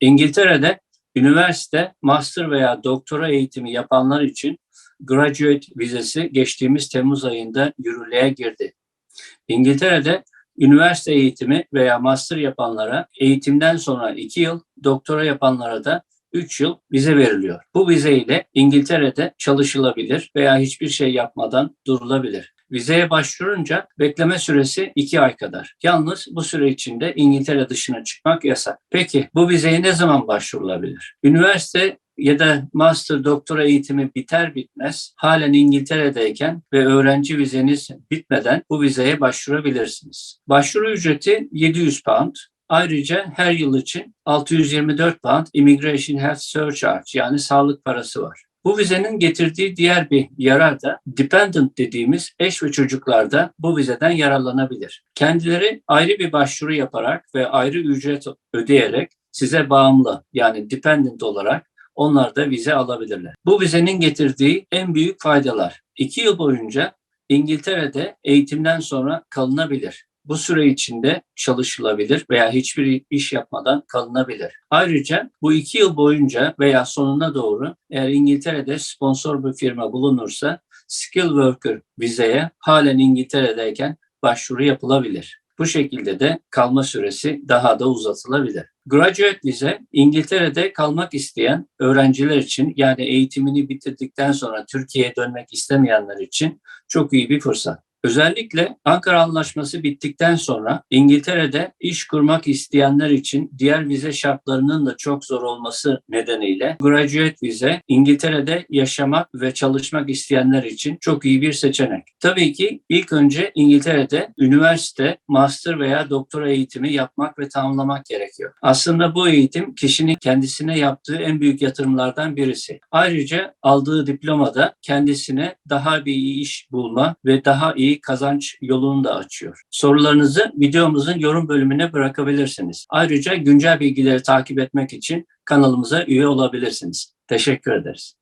İngiltere'de üniversite, master veya doktora eğitimi yapanlar için graduate vizesi geçtiğimiz Temmuz ayında yürürlüğe girdi. İngiltere'de üniversite eğitimi veya master yapanlara eğitimden sonra 2 yıl, doktora yapanlara da 3 yıl vize veriliyor. Bu vize İngiltere'de çalışılabilir veya hiçbir şey yapmadan durulabilir. Vizeye başvurunca bekleme süresi 2 ay kadar. Yalnız bu süre içinde İngiltere dışına çıkmak yasak. Peki bu vizeye ne zaman başvurulabilir? Üniversite ya da master doktora eğitimi biter bitmez halen İngiltere'deyken ve öğrenci vizeniz bitmeden bu vizeye başvurabilirsiniz. Başvuru ücreti 700 pound. Ayrıca her yıl için 624 pound Immigration Health Surcharge yani sağlık parası var. Bu vizenin getirdiği diğer bir yarar da dependent dediğimiz eş ve çocuklar da bu vizeden yararlanabilir. Kendileri ayrı bir başvuru yaparak ve ayrı ücret ödeyerek size bağımlı yani dependent olarak onlar da vize alabilirler. Bu vizenin getirdiği en büyük faydalar. İki yıl boyunca İngiltere'de eğitimden sonra kalınabilir. Bu süre içinde çalışılabilir veya hiçbir iş yapmadan kalınabilir. Ayrıca bu iki yıl boyunca veya sonuna doğru eğer İngiltere'de sponsor bir firma bulunursa skill worker vizeye halen İngiltere'deyken başvuru yapılabilir. Bu şekilde de kalma süresi daha da uzatılabilir. Graduate vize İngiltere'de kalmak isteyen öğrenciler için yani eğitimini bitirdikten sonra Türkiye'ye dönmek istemeyenler için çok iyi bir fırsat. Özellikle Ankara Anlaşması bittikten sonra İngiltere'de iş kurmak isteyenler için diğer vize şartlarının da çok zor olması nedeniyle graduate vize İngiltere'de yaşamak ve çalışmak isteyenler için çok iyi bir seçenek. Tabii ki ilk önce İngiltere'de üniversite, master veya doktora eğitimi yapmak ve tamamlamak gerekiyor. Aslında bu eğitim kişinin kendisine yaptığı en büyük yatırımlardan birisi. Ayrıca aldığı diplomada kendisine daha bir iyi iş bulma ve daha iyi kazanç yolunu da açıyor. Sorularınızı videomuzun yorum bölümüne bırakabilirsiniz. Ayrıca güncel bilgileri takip etmek için kanalımıza üye olabilirsiniz. Teşekkür ederiz.